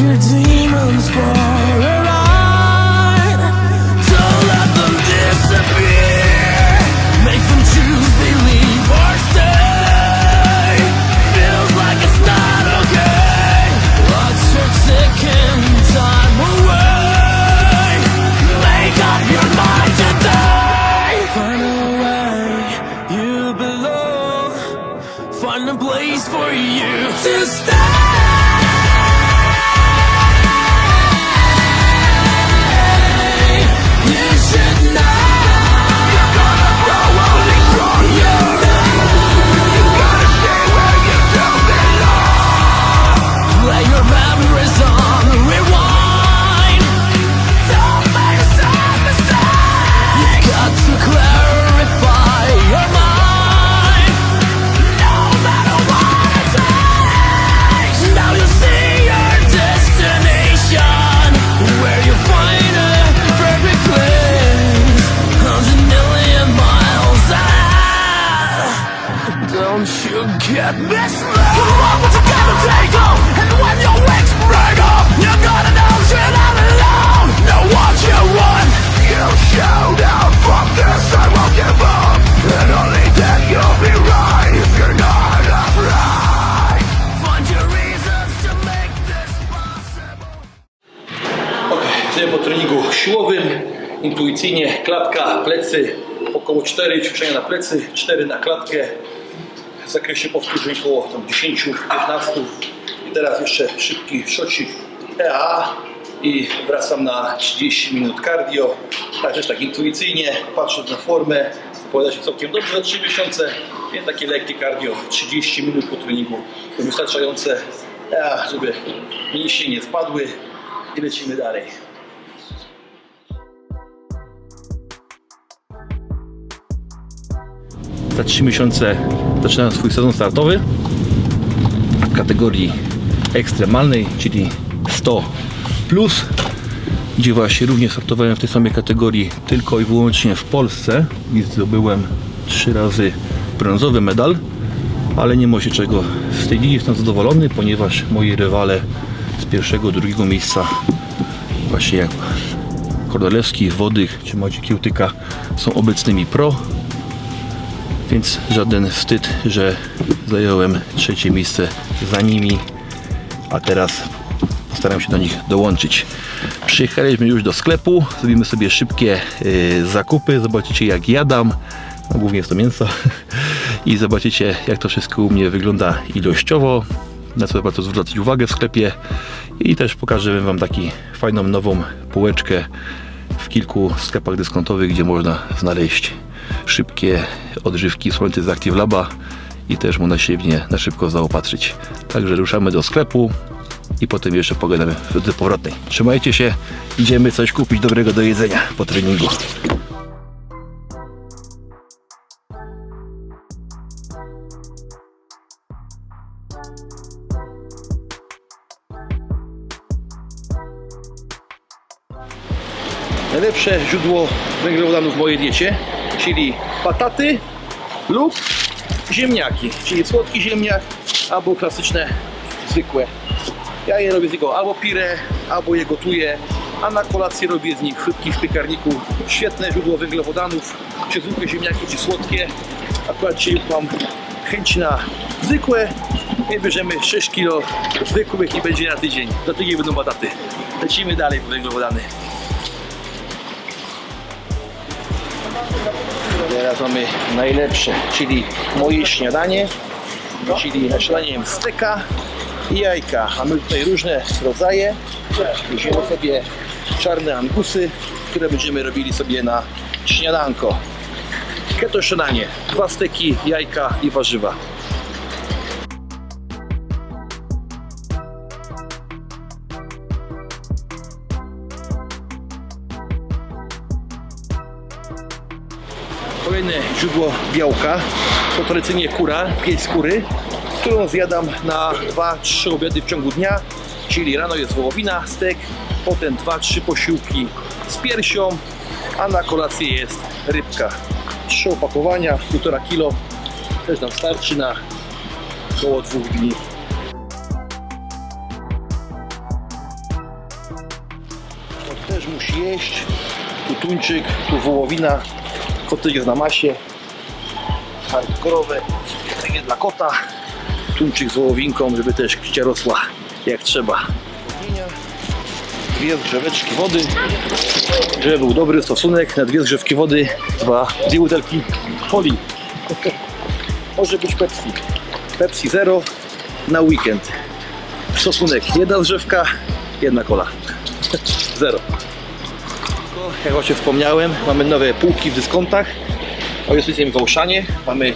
your demons born jesteśmy po treningu siłowym, intuicyjnie, klatka, plecy, około 4 ćwiczenia na plecy, 4 na klatkę, w zakresie powtórzeń około tam 10-15 i teraz jeszcze szybki szocik EA i wracam na 30 minut cardio, także tak intuicyjnie, patrząc na formę, zapowiada się całkiem dobrze za 3 miesiące, więc takie lekkie cardio, 30 minut po treningu, to wystarczające, EA, żeby mięśnie nie spadły i lecimy dalej. Za 3 miesiące zaczynam swój sezon startowy w kategorii ekstremalnej, czyli 100 plus, gdzie właśnie również startowałem w tej samej kategorii tylko i wyłącznie w Polsce i zdobyłem 3 razy brązowy medal, ale nie ma się czego wstydzić, jestem zadowolony, ponieważ moi rywale z pierwszego, drugiego miejsca właśnie jak Kordolewski, Wodych czy Maciej Kiełtyka są obecnymi pro więc żaden wstyd, że zająłem trzecie miejsce za nimi, a teraz postaram się do nich dołączyć. Przyjechaliśmy już do sklepu, zrobimy sobie szybkie y, zakupy, zobaczycie jak jadam, no, głównie jest to mięso. I zobaczycie jak to wszystko u mnie wygląda ilościowo, na co warto zwracać uwagę w sklepie. I też pokażę Wam taki fajną nową półeczkę w kilku sklepach dyskontowych, gdzie można znaleźć szybkie odżywki słońce z Active Laba i też można się w nie na szybko zaopatrzyć. Także ruszamy do sklepu i potem jeszcze pogadamy w powrotnej. Trzymajcie się, idziemy coś kupić dobrego do jedzenia po treningu. Najlepsze źródło węglowodanów w mojej diecie, czyli pataty lub ziemniaki, czyli słodki ziemniak albo klasyczne, zwykłe. Ja je robię z niego albo pire, albo je gotuję, a na kolację robię z nich frytki w piekarniku. Świetne źródło węglowodanów, czy zwykłe ziemniaki, czy słodkie. Akurat dzisiaj mam chęć na zwykłe i bierzemy 6 kg zwykłych i będzie na tydzień. Za tydzień będą bataty. Lecimy dalej po węglowodany. Teraz mamy najlepsze, czyli moje śniadanie, czyli na śniadanie jem steka i jajka. Mamy tutaj różne rodzaje. Weźmiemy sobie czarne angusy, które będziemy robili sobie na śniadanko. Keto śniadanie, dwa steki, jajka i warzywa. Źródło białka to tradycyjnie kura, pięć skóry, którą zjadam na 2-3 obiady w ciągu dnia, czyli rano jest wołowina, stek, potem 2-3 posiłki z piersią, a na kolację jest rybka. Trzy opakowania, 1,5 kilo, też nam starczy na około dwóch dni. też musi jeść. Tu tuńczyk, tu wołowina. Koty jest na masie. Hardkorowe, takie dla kota. Tuńczyk z wołowinką, żeby też kicia rosła jak trzeba. Dwie zgrzeweczki wody, żeby był dobry stosunek na dwie zgrzewki wody, dwa, dwie butelki. Może być Pepsi. Pepsi Zero na weekend. Stosunek jedna zgrzewka, jedna kola. Zero. Jak właśnie wspomniałem, mamy nowe półki w dyskontach. O, jesteśmy w. Mamy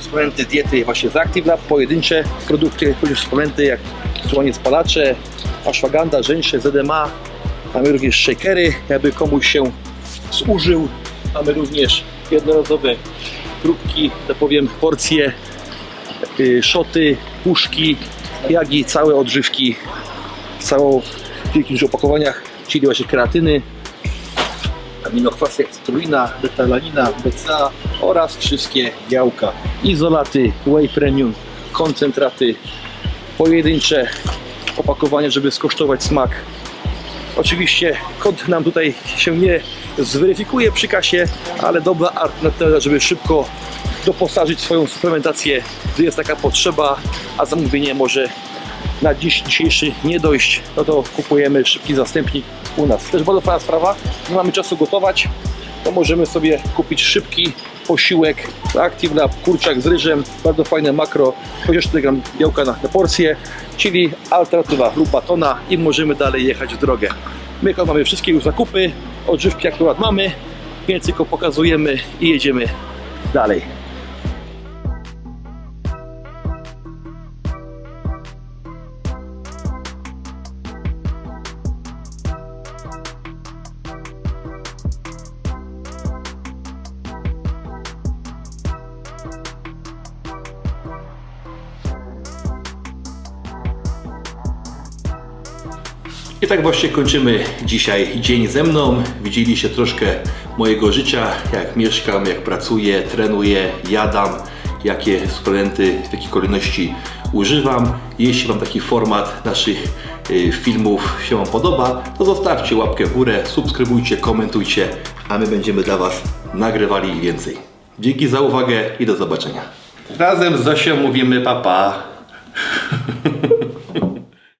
suplementy diety właśnie z Active Lab, pojedyncze produkty, również suplementy jak słonie spalacze, ashwagandha, żeńsze, ZMA. Mamy również shakery, jakby komuś się zużył. Mamy również jednorazowe próbki, tak powiem, porcje, y, szoty, puszki, jak i całe odżywki, całą w kilku opakowaniach, czyli właśnie kreatyny, aminokwasy jak cytrulina, betalanina, BCA oraz wszystkie białka, izolaty, whey premium, koncentraty, pojedyncze opakowania, żeby skosztować smak. Oczywiście kod nam tutaj się nie zweryfikuje przy kasie, ale dobra alternatywa, żeby szybko doposażyć swoją suplementację, gdy jest taka potrzeba, a zamówienie może na dziś dzisiejszy nie dojść, no to kupujemy szybki zastępnik u nas. Też bardzo fajna sprawa, nie mamy czasu gotować, to możemy sobie kupić szybki posiłek Active Lab, kurczak z ryżem, bardzo fajne makro, chociaż 4 gram białka na, na porcję, czyli alternatywa lub batona i możemy dalej jechać w drogę. My mamy wszystkie już zakupy, odżywki akurat mamy, więc tylko pokazujemy i jedziemy dalej. I tak właśnie kończymy dzisiaj dzień ze mną. Widzieliście troszkę mojego życia, jak mieszkam, jak pracuję, trenuję, jadam, jakie suplementy, w jakiej kolejności używam. Jeśli Wam taki format naszych y, filmów się Wam podoba, to zostawcie łapkę w górę, subskrybujcie, komentujcie, a my będziemy dla Was nagrywali więcej. Dzięki za uwagę i do zobaczenia. Razem z Zosią mówimy papa. Pa.